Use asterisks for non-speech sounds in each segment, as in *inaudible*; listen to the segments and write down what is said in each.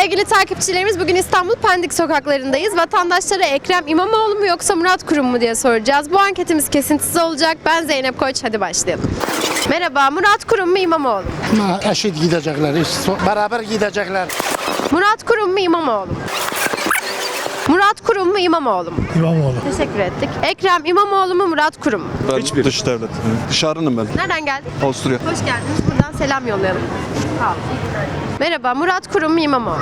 Sevgili takipçilerimiz bugün İstanbul Pendik sokaklarındayız. Vatandaşlara Ekrem İmamoğlu mu yoksa Murat Kurum mu diye soracağız. Bu anketimiz kesintisiz olacak. Ben Zeynep Koç. Hadi başlayalım. Merhaba, Murat Kurum mu İmamoğlu? mu? Ha, eşit gidecekler. Beraber gidecekler. Murat Kurum mu İmamoğlu? mu? Murat Kurum mu İmamoğlu mu? İmamoğlu. Teşekkür ettik. Ekrem İmamoğlu mu Murat Kurum mu? Ben Hiçbir. dış devlet. Dışarının ben. Nereden geldin? Avusturya. Hoş geldiniz. Buradan selam yollayalım. Sağ olun. Merhaba, Murat Kurum mu İmamoğlu?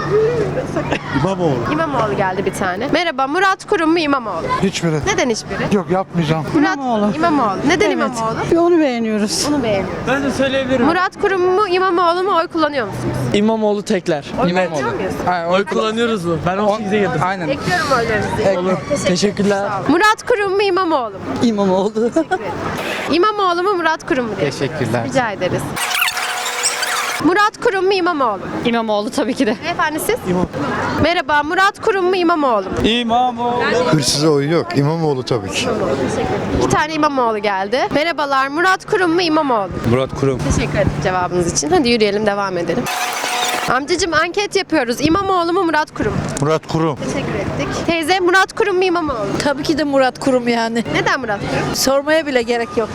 İmamoğlu. İmamoğlu geldi bir tane. Merhaba, Murat Kurum mu İmamoğlu? Hiçbiri. Neden hiçbiri? Yok yapmayacağım. Murat İmamoğlu. Neden İmamoğlu? Onu beğeniyoruz. Onu beğeniyorum. Ben de söyleyebilirim. Murat Kurum mu İmamoğlu mu oy kullanıyor musunuz? İmamoğlu tekler. Oy kullanıyor muyuz? Oy kullanıyoruz mu? Ben 18'e girdim. Aynen. Bekliyorum oylarınızı. Olur. Teşekkürler. Murat Kurum mu İmamoğlu mu? İmamoğlu. İmamoğlu mu Murat Kurum mu diye. Teşekkürler. Rica ederiz. Murat Kurum mu İmamoğlu? İmamoğlu tabii ki de. Beyefendi siz? Merhaba, Murat Kurum mu İmamoğlu mu? İmamoğlu. Hırsıza oy yok. İmamoğlu tabii ki. İki tane İmamoğlu geldi. Merhabalar, Murat Kurum mu İmamoğlu mu? Murat Kurum. Teşekkür ederim cevabınız için. Hadi yürüyelim, devam edelim. Amcacım anket yapıyoruz. İmamoğlu mu Murat Kurum? mu? Murat Kurum. Teşekkür ettik. Teyze Murat Kurum mu İmamoğlu? Tabii ki de Murat Kurum yani. Neden Murat Kurum? Sormaya bile gerek yok.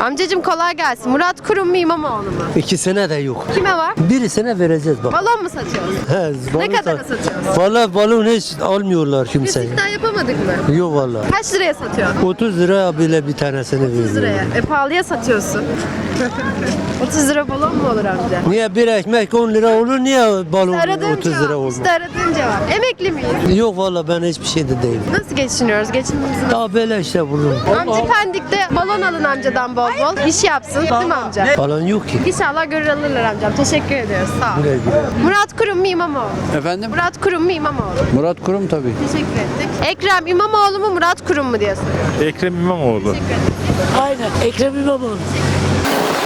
Amcacım kolay gelsin. Murat Kurum mu İmamoğlu mu? İkisine de yok. Kime var? Birisine vereceğiz bak. Balon mu satıyoruz? He, Ne balon kadara sat- satıyoruz? Valla balon hiç almıyorlar Biz kimseyi. iddia yapamadık mı? Yok valla. Kaç liraya satıyorsun? 30 lira bile bir tanesini 30 veriyor. liraya. E pahalıya satıyorsun. *laughs* 30 lira balon mu olur amca? Niye bir ekmek 10 lira olur niye balon Aradığım 30 lira cevap. olmaz? İşte aradığım cevap. Emekli miyiz? Yok valla ben hiçbir şey de değilim. Nasıl geçiniyoruz? Geçimimizi nasıl? Daha böyle işte bulurum. Amca Pendik'te balon alın amcadan bol bol. İş yapsın. Değil mi amca? Balon yok ki. İnşallah görür alırlar amcam. Teşekkür ediyoruz. Sağ ol. Güle güle. Murat Kurum mu İmamoğlu? Efendim? Murat Kurum mu İmamoğlu? Murat Kurum tabii. Teşekkür ettik. Ekrem İmamoğlu mu Murat Kurum mu diye soruyoruz. Ekrem İmamoğlu. Aynen. Ekrem İmamoğlu.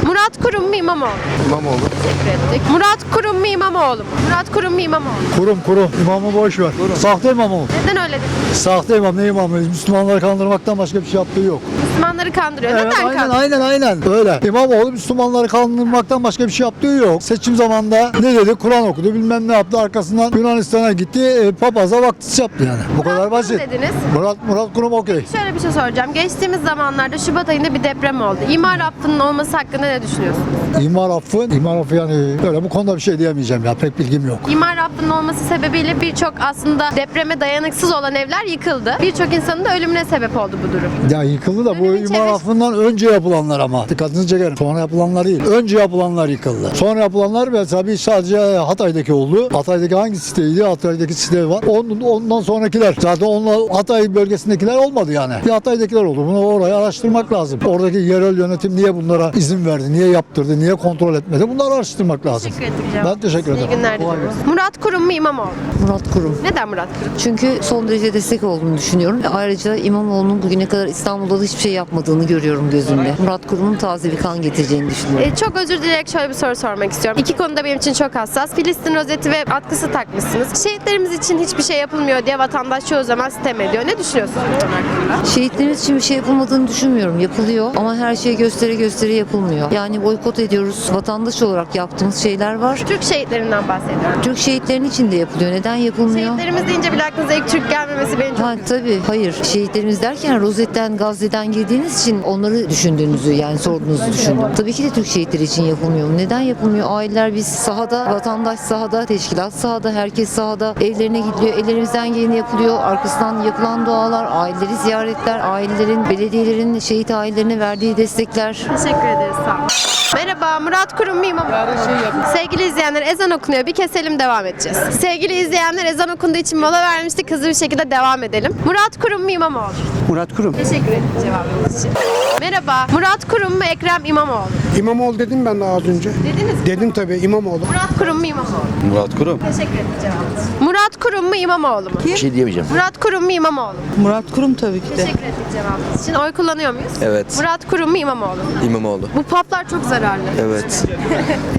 Murat Kurum mu İmamoğlu? İmamoğlu. Teşekkür ettik. Murat Kurum mu İmamoğlu mu? Murat Kurum mu İmamoğlu? Kurum kurum. İmamı boş ver. Sahte İmamoğlu. Neden öyle dedin? Sahte imam ne imamı? Müslümanları kandırmaktan başka bir şey yaptığı yok. Müslümanları kandırıyor. Evet, Neden aynen kandırıyor? aynen aynen. Öyle. İmamoğlu Müslümanları kandırmaktan başka bir şey yaptığı yok. Seçim zamanında ne dedi? Kur'an okudu bilmem ne yaptı. Arkasından Yunanistan'a gitti. E, papaza vaktis yaptı yani. Bu kadar Kurum basit. dediniz. Murat, Murat Kurum okey. Şöyle bir şey soracağım. Geçtiğimiz zamanlarda Şubat ayında bir deprem oldu. İmar affının olması hakkında ne düşünüyorsunuz? İmar affı, imar affı yani öyle bu konuda bir şey diyemeyeceğim ya pek bilgim yok. İmar affının olması sebebiyle birçok aslında depreme dayanıksız olan evler yıkıldı. Birçok insanın da ölümüne sebep oldu bu durum. Ya yıkıldı da bu Dönemin imar çevresi- affından önce yapılanlar ama dikkatinizi çekerim. Sonra yapılanlar değil. Önce yapılanlar yıkıldı. Sonra yapılanlar mesela bir sadece Hatay'daki oldu. Hatay'daki hangi siteydi? Hatay'daki site var. Onun, ondan sonrakiler. Zaten onunla Hatay bölgesindekiler olmadı yani. Bir Hatay'dakiler oldu. Bunu oraya araştırmak lazım. Oradaki yerel yönetim niye bunlara izin verdi? Niye yaptırdı? Niye kontrol etmedi? Bunları araştırmak lazım. Teşekkür ederim. Ben teşekkür ederim. İyi günler Kolay diliyoruz. Murat Kurum mu İmamoğlu? mu? Murat Kurum. Neden Murat Kurum? Çünkü son derece destek olduğunu düşünüyorum. Ayrıca İmamoğlu'nun bugüne kadar İstanbul'da da hiçbir şey yapmadığını görüyorum gözümle. Murat Kurum'un taze bir kan getireceğini düşünüyorum. Ee, çok özür dileyerek şöyle bir soru sormak istiyorum. İki konuda benim için çok hassas. Filistin rozeti ve atkısı takmışsınız. Şehitlerimiz için hiçbir şey yapılmıyor diye vatandaş çoğu zaman sitem ediyor. Ne düşünüyorsunuz hakkında? Şehitlerimiz için bir şey yapılmadığını düşünmüyorum. Yapılıyor ama her şey göstere göstere yapılmıyor. Yani boykot ediyoruz. Vatandaş olarak yaptığımız şeyler var. Türk şehitlerinden bahsediyorum. Türk şehitlerin için de yapılıyor. Neden yapılmıyor? Şehitlerimiz deyince bile aklınıza ilk Türk gelmemesi beni çok Ha tabii hayır şehitlerimiz derken rozetten Gazze'den girdiğiniz için onları düşündüğünüzü yani sorduğunuzu düşündüm. Tabii ki de Türk şehitleri için yapılmıyor. Neden yapılmıyor? Aileler biz sahada, vatandaş sahada, teşkilat sahada, herkes sahada evlerine gidiyor. Ellerimizden geleni yapılıyor. Arkasından yapılan dualar, aileleri ziyaretler, ailelerin, belediyelerin şehit ailelerine verdiği destekler. Teşekkür ederiz sağ olun. Merhaba Murat Kurum mu İmamoğlu? Sevgili izleyenler ezan okunuyor. Bir keselim devam edeceğiz. Sevgili izleyenler ezan okunduğu için mola vermiştik. Hızlı bir şekilde devam edelim. Murat Kurum mu İmamoğlu? mu? Murat Kurum. Teşekkür ederim cevabınız için. Merhaba Murat Kurum mu Ekrem İmamoğlu? mu? İmamoğlu dedim ben daha az önce. Dediniz mi? Dedim tabii İmamoğlu. Murat Kurum mu İmamoğlu? mu? Murat Kurum. Teşekkür ederim cevabınız için. Murat Kurum mu İmamoğlu mu? Bir şey diyemeyeceğim. Murat Kurum mu İmamoğlu mu? Murat Kurum tabii ki de. Teşekkür ettik cevabınız için. Oy kullanıyor muyuz? Evet. Murat Kurum mu İmamoğlu mu? İmamoğlu. Bu paplar çok zararlı. Evet. *laughs*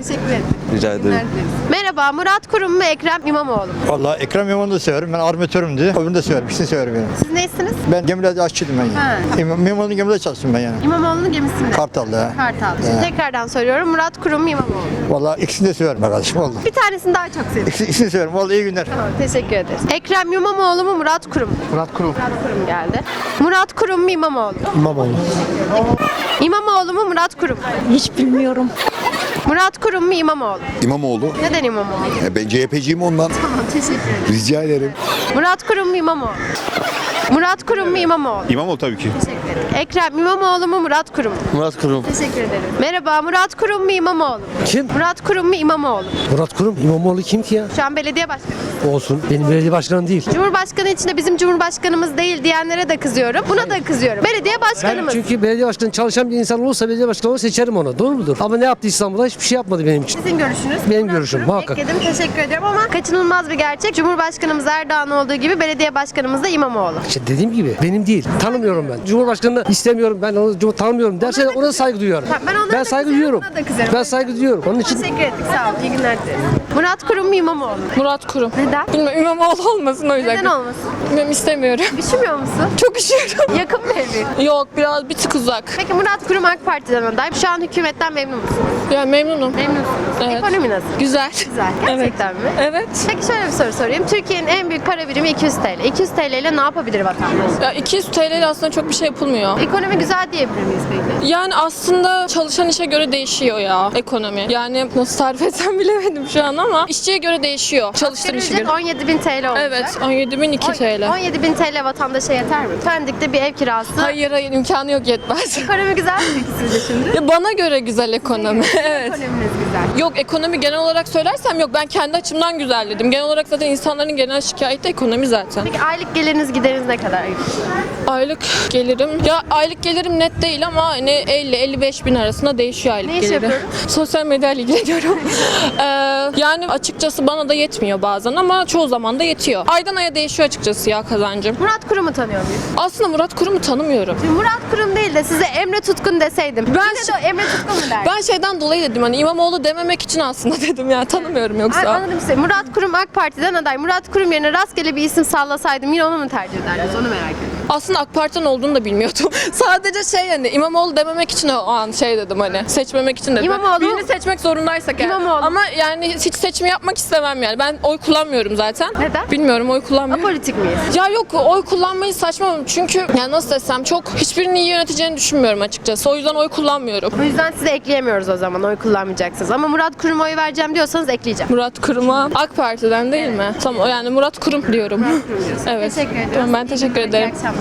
Teşekkür ederim. Rica ederim. Merhaba Murat Kurum mu Ekrem İmamoğlu mu? Vallahi Ekrem İmamoğlu'nu da severim. Ben armatörümdü. Onu da severim. İkisini severim yani. Siz neysiniz? Ben gemilerde aşçıydım ben Ha. yani. İmam, İmamoğlu'nun gemide çalıştım ben yani. İmamoğlu'nun gemisinde. Kartal'da. ha. Kartal. Şimdi tekrardan soruyorum. Murat Kurum mu İmamoğlu mu? Vallahi ikisini de severim arkadaşım. Vallahi. Bir tanesini daha çok seviyorum. İkisini, ikisini severim. Vallahi iyi günler. Tamam, teşekkür ederiz. Ekrem İmamoğlu mu Murat Kurum mu? Murat Kurum. Murat Kurum geldi. Murat Kurum mu İmamoğlu mu? İmamoğlu. İmamoğlu mu Murat Kurum mu? Hiç bilmiyorum. Murat Kurum mu İmamoğlu? İmamoğlu. Neden İmamoğlu? E, Ben CHP'ciyim ondan. Tamam teşekkür ederim. Rica ederim. Murat Kurum mu İmamoğlu? mu? Murat Kurum mu İmamoğlu? İmamoğlu tabii ki. Ekrem İmamoğlu mu Murat Kurum mu? Murat Kurum. Teşekkür ederim. Merhaba Murat Kurum mu İmamoğlu mu? Kim? Murat Kurum mu İmamoğlu mu? Murat Kurum. İmamoğlu kim ki ya? Şu an belediye başkanı. Olsun. Benim belediye başkanım değil. Cumhurbaşkanı içinde bizim cumhurbaşkanımız değil diyenlere de kızıyorum. Buna da kızıyorum. Belediye Ben başkanımız. çünkü belediye başkanı çalışan bir insan olursa belediye başkanı olursa seçerim onu. Doğru mudur? Ama ne yaptı İstanbul'da? Hiçbir şey yapmadı benim için. Sizin görüşünüz. Benim Murat görüşüm, Kurum. muhakkak. Ekledim teşekkür ediyorum ama kaçınılmaz bir gerçek. Cumhurbaşkanımız Erdoğan olduğu gibi belediye başkanımız da İmamoğlu. İşte dediğim gibi benim değil. Tanımıyorum ben. Cumhurbaşkanını istemiyorum. Ben onu tanımıyorum. Derse ona da saygı duyuyorum. Tamam, ben onlara da saygı duyuyorum. da. Ben saygı duyuyorum. Onun için Teşekkür ettik sağ olun. İyi günler dileriz. Murat Kurum mu İmamoğlu mu? Murat Kurum. Neden? Bilmiyorum İmamoğlu olmasın o yüzden. Neden olmasın? Bilmiyorum istemiyorum. Üşümüyor musun? Çok üşüyorum. Yakın mı evi? Yok biraz bir tık uzak. Peki Murat Kurum AK Parti'den aday. Şu an hükümetten memnun musunuz? Yani memnunum. Memnunsunuz. Evet. Ekonomi nasıl? Güzel. Güzel. Gerçekten mi? Evet. Peki şöyle bir soru sorayım. Türkiye'nin en büyük para birimi 200 TL. 200 TL ile ne yapabilir vatandaş? Ya 200 TL ile aslında çok bir şey yapılmıyor. Ekonomi güzel diyebilir miyiz peki? Yani aslında çalışan işe göre değişiyor ya ekonomi. Yani nasıl tarif *laughs* etsem bilemedim şu an ama işçiye göre değişiyor. Çalıştığın işe göre. 17 bin TL olacak. Evet 17.002 TL. 17 bin TL vatandaşa yeter mi? Pendik'te bir ev kirası. Hayır hayır imkanı yok yetmez. *laughs* Ekonomi güzel mi peki sizce şimdi? Ya bana göre güzel ekonomi. *laughs* evet. Ekonominiz güzel. Yok ekonomi genel olarak söylersem yok ben kendi açımdan güzel dedim. Genel olarak zaten insanların genel şikayeti ekonomi zaten. Peki aylık geliriniz gideriniz ne kadar? Aylık gelirim. Ya aylık gelirim net değil ama hani 50-55 bin arasında değişiyor aylık Ne gelirim. yapıyorsun? *laughs* Sosyal medyayla ilgileniyorum. *laughs* Ee, yani açıkçası bana da yetmiyor bazen ama çoğu zaman da yetiyor. Aydan aya değişiyor açıkçası ya kazancım. Murat Kurum'u tanıyor muyuz? Aslında Murat Kurum'u tanımıyorum. Şimdi Murat Kurum değil de size Emre Tutkun deseydim. Ben Size de Emre Tutkun mu derdin? Ben şeyden dolayı dedim hani İmamoğlu dememek için aslında *laughs* dedim ya tanımıyorum Ay, yoksa. Anladım size. Murat Kurum AK Parti'den aday. Murat Kurum yerine rastgele bir isim sallasaydım yine onu mu tercih ederdiniz? Onu merak ediyorum. Aslında AK Parti'den olduğunu da bilmiyordum. *laughs* Sadece şey hani İmamoğlu dememek için o an şey dedim hani seçmemek için dedim. İmamoğlu- Birini seçmek zorundaysak yani. İmamoğlu. Ama yani hiç seçimi yapmak istemem yani. Ben oy kullanmıyorum zaten. Neden? Bilmiyorum oy kullanmıyorum. Apolitik miyiz? Ya yok oy kullanmayı saçma çünkü yani nasıl desem çok hiçbirini iyi yöneteceğini düşünmüyorum açıkçası. O yüzden oy kullanmıyorum. O yüzden size ekleyemiyoruz o zaman. Oy kullanmayacaksınız. Ama Murat Kurum'a oy vereceğim diyorsanız ekleyeceğim. Murat Kurum'a AK Parti'den değil mi? Tamam yani Murat Kurum diyorum. *laughs* evet. Teşekkür ediyorum. Tamam, ben teşekkür ederim. Akşamlar.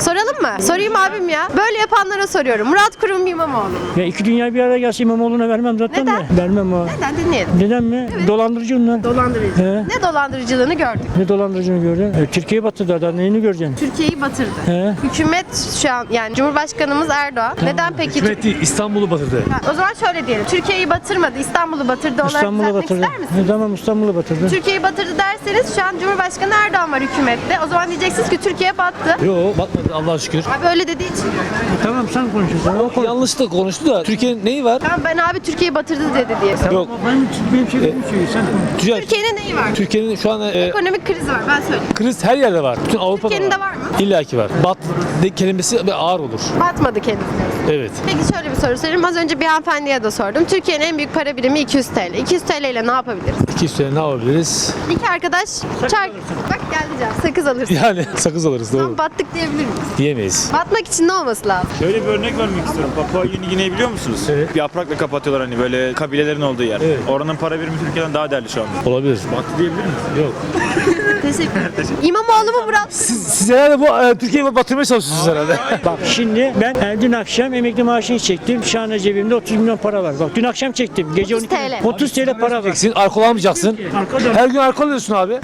Soralım mı? Sorayım abim ya. Böyle yapanlara soruyorum. Murat Kurum İmamoğlu mu? Ya iki dünya bir araya gelse İmamoğlu'na vermem zaten Neden? de. Vermem o. Neden dinleyelim? Neden mi? Dolandırıcı onlar. Dolandırıcı. He. Ne dolandırıcılığını gördük. Ne dolandırıcını gördün? E, Türkiye'yi batırdı adam. Neyini göreceksin? Türkiye'yi batırdı. He. Hükümet şu an yani Cumhurbaşkanımız Erdoğan. Neden peki? İstanbul'u batırdı. Ha, O zaman şöyle diyelim. Türkiye'yi batırmadı. İstanbul'u batırdı olarak İstanbul'u düzeltmek batırdı. ister misiniz? E, tamam İstanbul'u batırdı. Türkiye'yi batırdı derseniz şu an Cumhurbaşkanı Erdoğan var hükümette. O zaman diyeceksiniz ki Türkiye battı. Yok batmadı Allah'a şükür. Abi öyle dediği için diyorum. Tamam sen konuşuyorsun. Yanlış da konuştu da Türkiye'nin neyi var? Tamam ben abi Türkiye'yi batırdı dedi diye. Yok. Ben benim şey konuşuyor. Sen konuş. Türkiye'nin neyi var? Türkiye'nin şu an e, Ekonomik krizi var ben söyleyeyim. kriz her yerde var. Bütün Avrupa'da Türkiye'nin de var mı? İlla ki var. Bat de, kelimesi bir ağır olur. Batmadı kendisi. Evet. Peki şöyle bir soru sorayım. Az önce bir hanımefendiye de sordum. Türkiye'nin en büyük para birimi 200 TL. 200 TL ile ne yapabiliriz? İki üstüne ne yapabiliriz? İki arkadaş çark... Bak geldi can. Sakız alırsın. Yani *laughs* sakız alırız doğru. Tam battık diyebilir miyiz? Diyemeyiz. Batmak için ne olması lazım? Şöyle bir örnek vermek istiyorum. Papua Yeni Gine'yi biliyor musunuz? Evet. Yaprakla kapatıyorlar hani böyle kabilelerin olduğu yer. Evet. Oranın para birimi Türkiye'den daha değerli şu anda. Olabilir. Battı diyebilir miyiz? Yok. *laughs* Teşekkür ederim. İmamoğlu mu Murat? Siz, siz herhalde bu e, Türkiye'yi batırmaya çalışıyorsunuz herhalde. Bak şimdi ben e, dün akşam emekli maaşını çektim. Şu anda cebimde 30 milyon para var. Bak dün akşam çektim. Gece 30 12 TL. 30 TL para var. Yiyeceksin, alkol almayacaksın. Her gün alkol alıyorsun abi.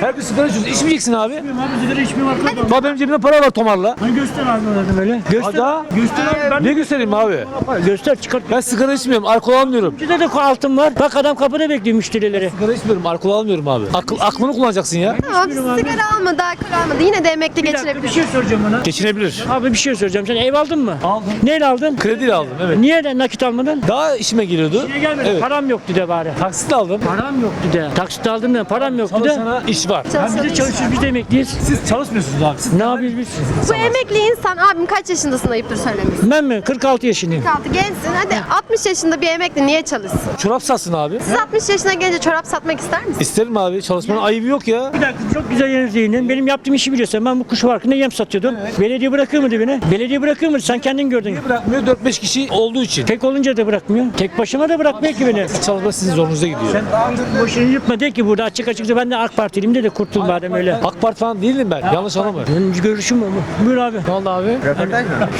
Her gün sigara içiyorsun. İçmeyeceksin abi. Abi sigara içmiyorum alkol. Bak benim cebimde para var tomarla. Hani göster abi dedim öyle. Göster. Ada. Göster abi. Ben Ne göstereyim abi? Göster çıkart. Ben sigara içmiyorum, alkol almıyorum. Bizde de altın var. Bak adam kapıda bekliyor müşterileri. Sigara içmiyorum, alkol almıyorum abi. Akıl, aklını kullanacaksın ya. Tamam sigara almadı, alkol almadı. Yine de emekli Bir dakika bir geçirebilir. şey soracağım ona. Geçinebilir. Abi bir şey soracağım. Sen ev aldın mı? Aldım. Neyle aldın? Krediyle aldım evet. Niye de nakit almadın? Daha işime geliyordu. Niye gelmedi? Evet. Param yoktu de bari. Taksit aldım. Param yoktu de. Taksit aldım da param yoktu de. Çalışana iş var. Ben bir de çalışıyoruz biz de emekliyiz. Siz çalışmıyorsunuz abi. Siz Ne yapıyoruz biz? Bu emekli insan abim kaç yaşındasın ayıptır söylemesi. Ben mi? 46 yaşındayım. 46 gençsin hadi 60 yaşında bir emekli niye çalışsın? çorap satsın abi. Siz 60 yaşına gelince çorap satmak ister misiniz? İsterim abi. Çalışmanın ayıbı yok ya. Bir dakika çok güzel yeriniz değinin. Benim yaptığım işi biliyorsun. Ben bu kuş farkında yem satıyordum. Belediye bırakır mıydı beni? Belediye bırakır mıydı? Sen kendin gördün. Bırakmıyor 4-5 kişi olduğu için. Tek olunca da bırakmıyor. Tek başıma da bırakmıyor ki beni. Çalışma sizin zorunuza gidiyor. Boşuna yırtma de ki burada açık açık de ben de AK Partiliyim de de kurtul madem öyle. AK Parti falan değilim ben. Yanlış anlama. Benim görüşüm o mu? Buyur abi. Ne oldu abi?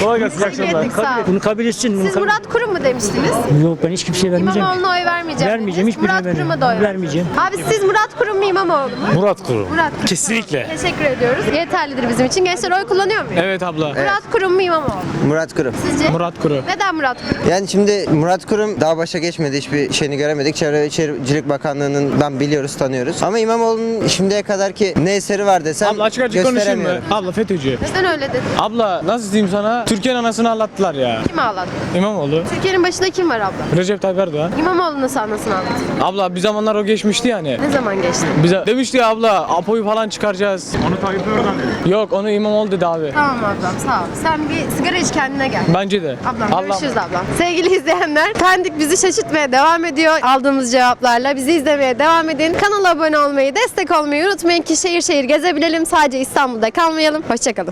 Kolay gelsin. iyi akşamlar. Sağ olun. Bunu kabul etsin. Bunu Siz kabul... Murat Kurum mu demiştiniz? Yok ben hiç kimseye vermeyeceğim. İmamoğlu'na oy vermeyeceğim. Vermeyeceğim, dediniz. hiçbirine Murat Kurum'a da oy vermeyeceğim. Abi siz Murat Kurum mu İmamoğlu mu? Murat Kurum. Murat Kurum. Kesinlikle. Teşekkür ediyoruz. Yeterlidir bizim için. Gençler oy kullanıyor muyum? Evet abla. Murat Kurum mu İmamoğlu? mu? Murat Kurum. Sizce? Murat Kurum. Neden Murat Kurum? Yani şimdi Murat Kurum daha başa geçmedi. Hiçbir şeyini göremedik. Çevre ve Şehircilik Bakanlığı'ndan biliyoruz, tanıyoruz. Ama İmamoğlu'nun şimdiye kadar ki ne eseri var desem Abla açık açık konuşayım mı? gösteremiyorum. Abla FETÖ'cü. Neden öyle dedin? Abla nasıl diyeyim sana? Türkiye'nin anasını anlattılar ya. Kim ağladı? İmamoğlu. Türkiye'nin başında kim var abla? Recep Tayyip Erdoğan. İmamoğlu nasıl anlasın ağladı? Abla bir zamanlar o geçmişti yani. Ne zaman geçti? Bize demişti ya abla Apo'yu falan çıkaracağız. Onu Tayyip Erdoğan Yok onu İmamoğlu dedi abi. Tamam ablam sağ ol. Sen bir sigara iç kendine gel. Bence de. Ablam Allah'ım. görüşürüz ablam. Sevgili izleyenler Pendik bizi şaşırtmaya devam ediyor. Aldığımız cevaplarla bizi izlemeye devam edin. Kanala abone olmayı, destek olmayı unutmayın ki şehir şehir gezebilelim. Sadece İstanbul'da kalmayalım. Hoşçakalın.